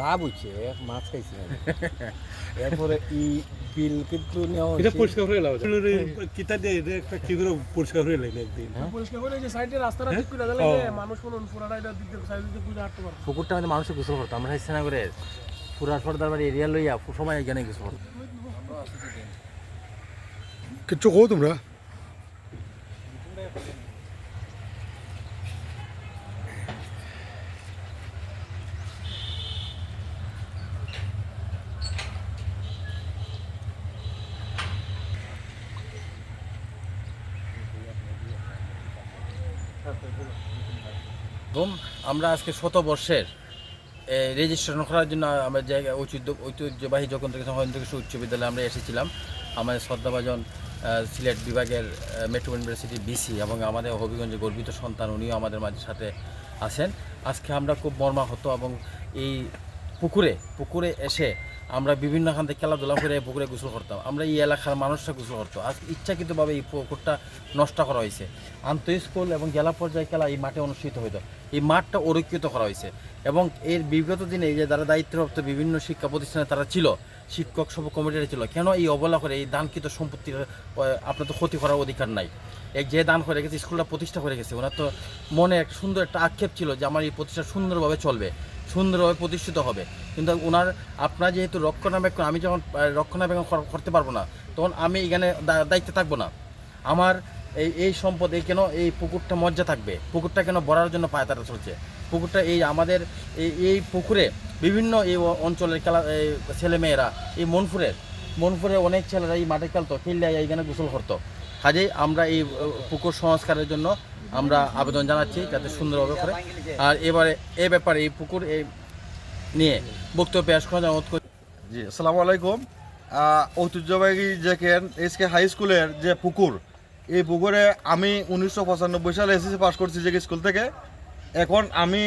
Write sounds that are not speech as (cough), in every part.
লাভ হচ্ছে মাছ খাইছি (laughs) এরপরে ই বিল কিন্তু এটা পরিষ্কার হয়ে লাও কিতা দিয়ে এটা একটা কি করে পরিষ্কার হয়ে লাগে একদিন? পরিষ্কার করে যে সাইডে রাস্তাটা ঠিক করে দিলে মানুষ কোনো ফুরাটা এটা সাইডে হাঁটতে পারবে। পুকুরটা আমাদের মানুষের গোসল করতো আমরা শ্রীনগরের পুরা সর্দার বাড়ি এরিয়া লইয়া সময় এখানে গোসল করতো। কিচ্ছু কো তোমরা? আমরা আজকে শত বর্ষের রেজিস্ট্রেশন করার জন্য আমরা জায়গা, ঐতিহ্য, ঐতিহ্যবাহী যখন থেকে মহেন্দ্রকৃষ্ণ উচ্চ বিদ্যালয়ে আমরা এসেছিলাম, আমাদের শ্রদ্ধাভাজন সিলেট বিভাগের মেট্রো ইউনিভার্সিটি বিসি এবং আমাদের হবিগঞ্জে গর্বিত সন্তান, উনিও আমাদের মাঝে সাথে আছেন। আজকে আমরা খুব মর্মাহত এবং এই পুকুরে পুকুরে এসে আমরা বিভিন্ন খান থেকে খেলাধুলা করে এই পুকুরে গোসল করতাম। আমরা এই এলাকার মানুষরা গোসল করতো। আজ ইচ্ছাকৃতভাবে এই পুকুরটা নষ্ট করা হয়েছে। আন্ত স্কুল এবং জেলা পর্যায়ে খেলা এই মাঠে অনুষ্ঠিত হইতো। এই মাঠটা অরক্ষিত করা হয়েছে এবং এর বিগত দিনে এই যে যারা দায়িত্বপ্রাপ্ত বিভিন্ন শিক্ষা প্রতিষ্ঠানে তারা ছিল, শিক্ষক সব কমিটিরা ছিল, কেন এই অবলা করে এই দানকৃত সম্পত্তির আপনার তো ক্ষতি করার অধিকার নাই। এক যে দান করে গেছে, স্কুলটা প্রতিষ্ঠা করে গেছে, ওনার তো মনে এক সুন্দর একটা আক্ষেপ ছিল যে আমার এই প্রতিষ্ঠা সুন্দরভাবে চলবে। সুন্দরভাবে প্রতিষ্ঠিত হবে। কিন্তু ওনার আপনার যেহেতু রক্ষণাবেক্ষণ, আমি যখন রক্ষণাবেক্ষণ করতে পারব না, তখন আমি এখানে দায়িত্বে থাকব না। আমার এই এই সম্পদ, এই কেন এই পুকুরটা মজ্জা থাকবে? পুকুরটা কেন ভরার জন্য পায়তারা চলছে? পুকুরটা এই আমাদের, এই এই পুকুরে বিভিন্ন এই অঞ্চলের খেলা, এই ছেলেমেয়েরা, এই মনপুরের মনপুরে অনেক ছেলেরা এই মাঠে খেলতো খেললে এইখানে গোসল করতো। কাজেই আমরা এই পুকুর সংস্কারের জন্য আমরা আবেদন জানাচ্ছি যাতে সুন্দরভাবে করে। আর এবারে এ ব্যাপারে এই পুকুর এই নিয়ে বক্তব্য পেশ করা অনুরোধ করি। জি, আসসালামু আলাইকুম। ঐতিহ্যবাহী যে কেন এসকে হাই স্কুলের যে পুকুর, এই পুকুরে আমি উনিশশো পঁচানব্বই সালে এসএসসি পাস করছি যে স্কুল থেকে। এখন আমি,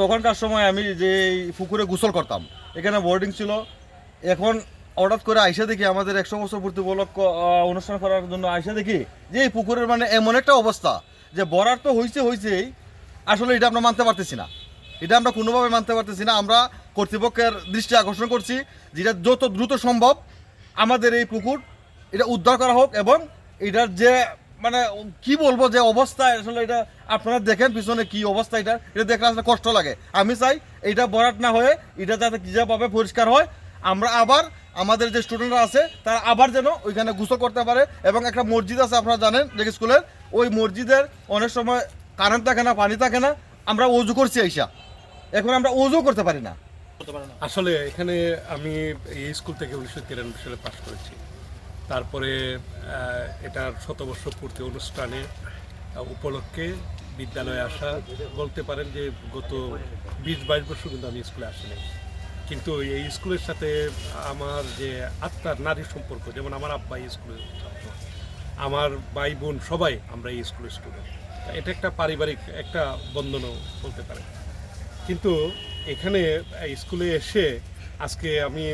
তখনকার সময় আমি যে পুকুরে গোসল করতাম, এখানে বোর্ডিং ছিল। এখন হঠাৎ করে আইসা দেখি আমাদের একশো বছর পূর্তি উপলক্ষ অনুষ্ঠান করার জন্য আইসা দেখি যে এই পুকুরের মানে এমন একটা অবস্থা। যে বরার তো হয়েছে হয়েছেই আসলে এটা আমরা মানতে পারতেছি না। এটা আমরা কোনোভাবে মানতে পারতেছি না। আমরা কর্তৃপক্ষের দৃষ্টি আকর্ষণ করছি যেটা যত দ্রুত সম্ভব আমাদের এই পুকুর এটা উদ্ধার করা হোক এবং এটার যে মানে কি বলব যে অবস্থা, আসলে এটা আপনারা দেখেন পিছনে কি অবস্থা এটা। এটা দেখলে আসলে কষ্ট লাগে। আমি চাই এটা বরাট না হয়ে এটা যাতে কী যেভাবে পরিষ্কার হয়, আমরা আবার আমাদের যে স্টুডেন্টরা আছে, তারা আবার যেন ওইখানে গুছো করতে পারে এবং একটা মসজিদ আছে, আপনারা জানেন, যে স্কুলের, ওই মসজিদের অনেক সময় কারেন্ট থাকে না, পানি থাকে না, আমরা অজু করছি আইসা। এখন আমরা অজু করতে পারি না। আসলে এখানে আমি এই স্কুল থেকে উনিশশো তিরানব্বই সালে পাশ করেছি। তারপরে এটার শতবর্ষ পূর্তি অনুষ্ঠানে উপলক্ষে বিদ্যালয়ে আসা, বলতে পারেন যে গত বিশ বাইশ বছর কিন্তু আমি স্কুলে আসিনি। কিন্তু এই স্কুলের সাথে আমার যে আত্মার নারী সম্পর্ক, যেমন আমার আব্বা এই স্কুলের ছাত্র আমার ভাই বোন সবাই আমরা এই স্কুলের স্টুডেন্ট এটা একটা পারিবারিক একটা বন্ধনও বলতে পারে কিন্তু এখানে স্কুলে এসে আজকে আমি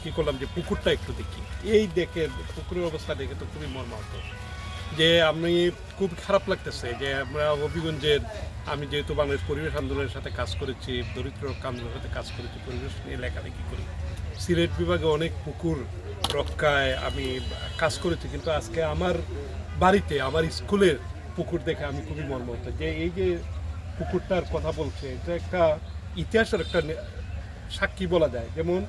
কি করলাম যে পুকুরটা একটু দেখি। এই দেখে পুকুরের অবস্থা দেখে তো খুবই মর্মাহত। যে আমি খুব খারাপ লাগতেছে যে আমরা হবিগঞ্জের, আমি যেহেতু বাংলাদেশ পরিবেশ আন্দোলনের সাথে কাজ করেছি, দরিদ্র আন্দোলনের সাথে কাজ করেছি, পরিবেশ নিয়ে লেখালেখি করি। সিলেট বিভাগে অনেক পুকুর রক্ষায় আমি কাজ করেছি, কিন্তু আজকে আমার বাড়িতে, আমার স্কুলের পুকুর দেখে আমি খুবই মর্মাহত। যে এই যে পুকুরটার কথা বলছে, এটা একটা ইতিহাসের একটা সাক্ষী বলা যায়। যেমন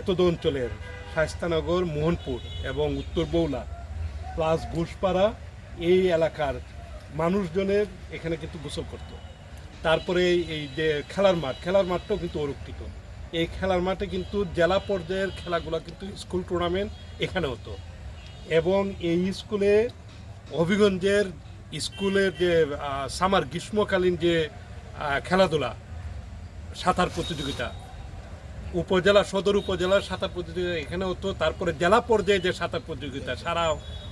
এতদ অঞ্চলের শায়স্তানগর, মোহনপুর এবং উত্তর বৌলা প্লাস ঘুষপাড়া, এই এলাকার মানুষজনের এখানে কিন্তু গোসল করত। তারপরে এই- যে খেলার মাঠ, খেলার মাঠটাও কিন্তু অরক্ষিত। এই খেলার মাঠে কিন্তু জেলা পর্যায়ের খেলাগুলো কিন্তু স্কুল টুর্নামেন্ট এখানে হতো। এবং এই স্কুলে হবিগঞ্জের স্কুলের যে সামার গ্রীষ্মকালীন যে খেলাধুলা, সাঁতার প্রতিযোগিতা উপজেলা, সদর উপজেলার সাঁতার প্রতিযোগিতা এখানে হতো। তারপরে জেলা পর্যায়ে যে সাঁতার প্রতিযোগিতা, সারা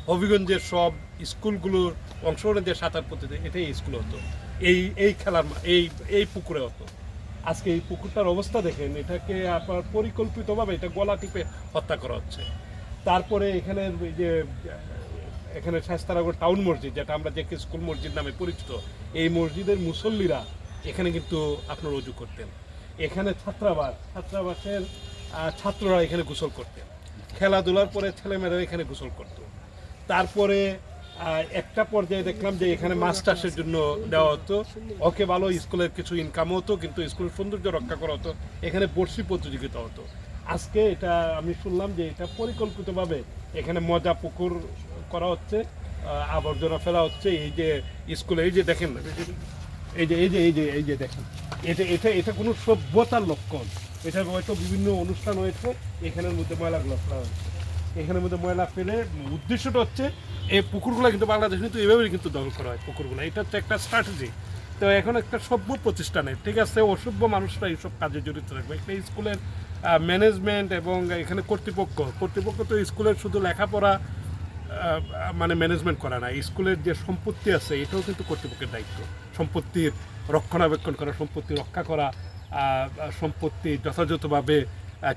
হবিগঞ্জের সব স্কুলগুলোর অংশগ্রহণের যে সাঁতার প্রতিযোগিতা, এটাই স্কুলে হতো। এই এই খেলার এই এই পুকুরে হতো। আজকে এই পুকুরটার অবস্থা দেখেন, এটাকে আপনার পরিকল্পিতভাবে এটা গলা টিপে হত্যা করা হচ্ছে। তারপরে এখানে যে, এখানে শাস্তারাগর টাউন মসজিদ, যেটা আমরা যে স্কুল মসজিদ নামে পরিচিত, এই মসজিদের মুসল্লিরা এখানে কিন্তু আপনার অজু করতেন। এখানে ছাত্রাবাস, ছাত্রাবাসের ছাত্ররা এখানে গোসল করতেন খেলাধুলার পরে ছেলেমেয়েরা এখানে গোসল করতো। তারপরে একটা পর্যায়ে দেখলাম যে এখানে চাষের জন্য দেওয়া হতো। ওকে ভালো স্কুলের কিছু ইনকাম হতো, কিন্তু স্কুলের সৌন্দর্য রক্ষা করা হতো। এখানে বর্ষি প্রতিযোগিতা হতো। আজকে এটা আমি শুনলাম যে এটা পরিকল্পিতভাবে এখানে মজা পুকুর করা হচ্ছে আবর্জনা ফেলা হচ্ছে। এই যে স্কুলে, এই যে দেখেন এই যে এই যে এই যে এই যে দেখেন। এটা এটা এটা কোনো সভ্যতার লক্ষণ। এটা হয়তো বিভিন্ন অনুষ্ঠান হয়েছে, এখানের মধ্যে ময়লাগুলো ফেলা হয়েছে। এখানের মধ্যে ময়লা ফেলে, উদ্দেশ্যটা হচ্ছে এই পুকুরগুলো কিন্তু বাংলাদেশে কিন্তু এভাবেই কিন্তু দখল করা হয়, পুকুরগুলো। এটা হচ্ছে একটা স্ট্র্যাটেজি তো এখন একটা সভ্য প্রতিষ্ঠানে ঠিক আছে, অসভ্য মানুষরা এইসব কাজে জড়িত থাকবে। একটা স্কুলের ম্যানেজমেন্ট এবং এখানে কর্তৃপক্ষ। কর্তৃপক্ষ তো স্কুলের শুধু লেখাপড়া মানে ম্যানেজমেন্ট করা না। স্কুলের যে সম্পত্তি আছে, এটাও কিন্তু কর্তৃপক্ষের দায়িত্ব। সম্পত্তির রক্ষণাবেক্ষণ করা, সম্পত্তি রক্ষা করা সম্পত্তি যথাযথভাবে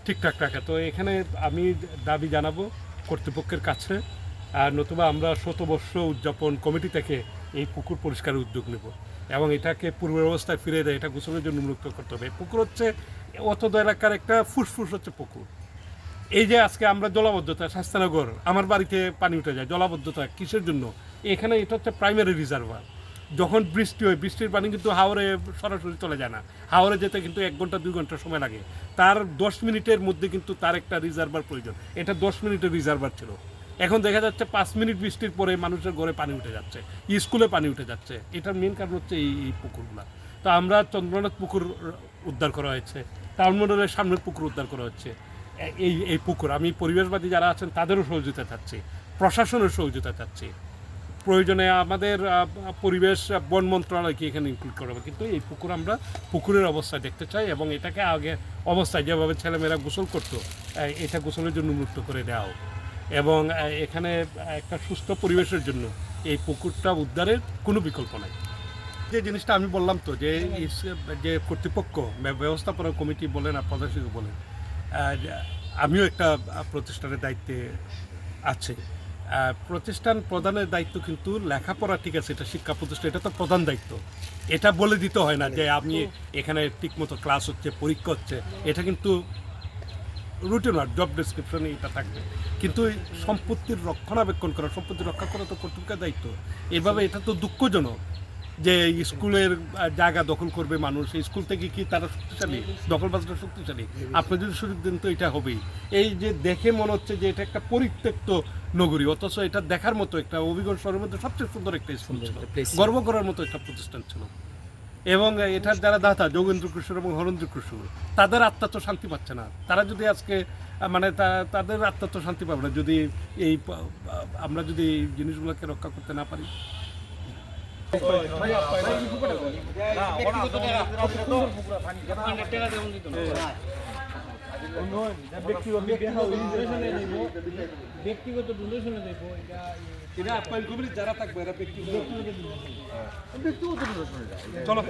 ঠিকঠাক রাখা। তো এখানে আমি দাবি জানাব কর্তৃপক্ষের কাছে, আর নতুবা আমরা শতবর্ষ উদযাপন কমিটি থেকে এই পুকুর পরিষ্কারের উদ্যোগ নেব। এবং এটাকে পূর্বের অবস্থায় ফিরে দেয়, এটা গোসলের জন্য উন্মুক্ত করতে হবে। পুকুর হচ্ছে অত এলাকার একটা ফুসফুস হচ্ছে পুকুর। এই যে আজকে আমরা জলাবদ্ধতা, শাস্তানগর, আমার বাড়িতে পানি উঠে যায়, জলাবদ্ধতা কিসের জন্য? এখানে এটা হচ্ছে প্রাইমারি রিজার্ভার যখন বৃষ্টি হয়, বৃষ্টির পানি কিন্তু হাওড়ে সরাসরি চলে যায় না। হাওড়ে যেতে কিন্তু এক ঘণ্টা, দুই ঘণ্টা সময় লাগে। তার দশ মিনিটের মধ্যে কিন্তু তার একটা রিজার্ভার প্রয়োজন। এটা দশ মিনিটের রিজার্ভার ছিল। এখন দেখা যাচ্ছে পাঁচ মিনিট বৃষ্টির পরে মানুষের ঘরে পানি উঠে যাচ্ছে, স্কুলে পানি উঠে যাচ্ছে। এটার মেন কারণ হচ্ছে এই এই পুকুরগুলা। তো আমরা চন্দ্রনাথ পুকুর উদ্ধার করা হয়েছে টাউনমন্ডলের সামনের পুকুর উদ্ধার করা হচ্ছে। এই এই পুকুর, আমি পরিবেশবাদী যারা আছেন তাদেরও সহযোগিতা চাচ্ছি, প্রশাসনের সহযোগিতা চাচ্ছি। প্রয়োজনে আমাদের পরিবেশ বন মন্ত্রণালয়কে এখানে ইনক্লুড করা হবে কিন্তু এই পুকুর আমরা পুকুরের অবস্থা দেখতে চাই এবং এটাকে আগে অবস্থায় যেভাবে ছেলেমেয়েরা গোসল করতো এটা গোসলের জন্য মুক্ত করে দেওয়া হোক। এবং এখানে একটা সুস্থ পরিবেশের জন্য এই পুকুরটা উদ্ধারের কোনো বিকল্প নাই। যে জিনিসটা আমি বললাম তো, যে যে কর্তৃপক্ষ, ব্যবস্থাপনা কমিটি বলেন আর প্রধান শিক্ষক বলেন আমিও একটা প্রতিষ্ঠানের দায়িত্বে আছে। প্রতিষ্ঠান প্রধানের দায়িত্ব কিন্তু লেখাপড়া ঠিক আছে এটা শিক্ষা প্রতিষ্ঠান এটা তো প্রধান দায়িত্ব। এটা বলে দিতে হয় না যে আমি এখানে ঠিকমতো ক্লাস হচ্ছে পরীক্ষা হচ্ছে এটা কিন্তু রুটিন আর জব ডেসক্রিপশনে এটা থাকবে। কিন্তু সম্পত্তির রক্ষণাবেক্ষণ করা সম্পত্তি রক্ষা করা তো কর্তৃপক্ষের দায়িত্ব। এভাবে এটা তো দুঃখজনক। যে স্কুলের জায়গা দখল করবে মানুষ এই স্কুল থেকে কি তারা শক্তিশালী? দখলবাজরা শক্তিশালী? আপনি যদি সুযোগ দেন তো এটা হবেই। এই যে দেখে মনে হচ্ছে যে এটা একটা পরিত্যক্ত নগরী অথচ এটা দেখার মতো একটা অভিজ্ঞ শহরের মধ্যে সবচেয়ে সুন্দর একটা স্কুল ছিল। গর্ব করার মতো একটা প্রতিষ্ঠান ছিল। এবং এটার যারা দাতা যোগেন্দ্র কৃষ্ণ এবং হরেন্দ্র কৃষ্ণ তাদের আত্মা তো শান্তি পাচ্ছে না। তারা যদি আজকে মানে তাদের আত্মা তো শান্তি পাবে না। যদি এই আমরা যদি এই জিনিসগুলোকে রক্ষা করতে না পারি ব্যক্তিগত ডোনেশনে দেখো এটা এটা আপ্যায়ন কমিটি যারা থাকবে এরা ব্যক্তিগত চলো